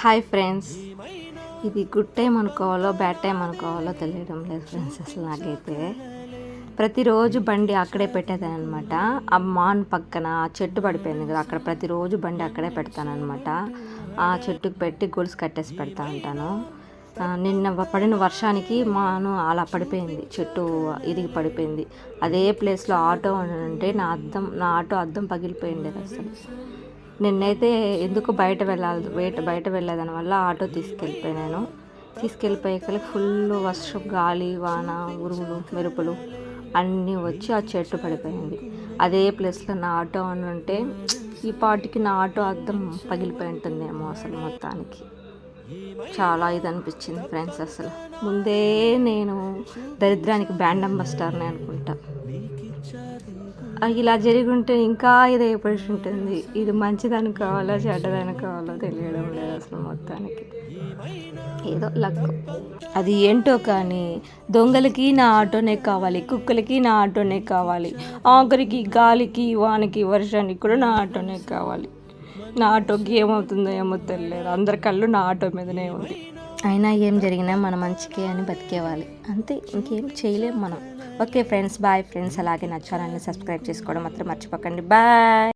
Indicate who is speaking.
Speaker 1: Hi friends. ఇది good time అనుకోవాలో bad time అనుకోవాలో తెలియడం లేదు ఫ్రెండ్స్ అసలు నాకైతే. ప్రతిరోజు బండి అక్కడే పెట్టేదానమాట అనమాట ఆ మాన్ పక్కన ఆ చెట్టు పడిపోయింది కదా అక్కడ ప్రతిరోజు బండి అక్కడే పెడతానమాట ఆ చెట్టుకు పెట్టి గొలుసు కట్టేసి పెడతా ఉంటాను. నిన్న పడిన వర్షానికి మాను అలా పడిపోయింది. చెట్టు ఇరిగి పడిపోయింది. అదే ప్లేస్లో ఆటో ఉంటే నా అద్దం నా ఆటో అద్దం పగిలిపోయింది అసలు. నిన్నైతే ఎందుకు బయట వెళ్ళాలి బయట బయట వెళ్ళేదాని వల్ల ఆటో తీసుకెళ్ళిపోయాను తీసుకెళ్ళిపోయాక ఫుల్ వర్షం గాలి వాన ఉరుములు మెరుపులు అన్నీ వచ్చి ఆ చెట్టు పడిపోయింది. అదే ప్లేస్లో నా ఆటో అని ఉంటే ఈ పాటికి నా ఆటో అద్దం పగిలిపోయి ఉంటుందేమో అసలు మొత్తానికి. చాలా ఇది అనిపించింది ఫ్రెండ్స్ అసలు. ముందే నేను దరిద్రానికి బ్యాండ్ అంబాస్టర్ని అనుకుంటా. ఇలా జరిగి ఉంటే ఇంకా ఇది అయిపోయి ఉంటుంది ఇది మంచిదని కావాలో చెడ్డదని కావాలో తెలియడం లేదు అసలు మొత్తానికి. ఏదో లక్. అది ఏంటో కానీ దొంగలకి నా ఆటోనే కావాలి కుక్కలకి నా ఆటోనే కావాలి ఆఖరికి గాలికి వానకి వర్షానికి కూడా నా ఆటోనే కావాలి. నా ఆటోకి ఏమవుతుందో ఏమో తెలియదు. అందరి కళ్ళు నా ఆటో మీదనే ఉంది. అయినా ఏం జరిగినా మన మంచికే అని బతికేవాలి. అంతే ఇంకేం చేయలేం మనం. ఓకే ఫ్రెండ్స్ బాయ్ ఫ్రెండ్స్ అలాగే నా ఛానల్ని సబ్స్క్రైబ్ చేసుకోవడం మాత్రం మర్చిపోకండి. బాయ్!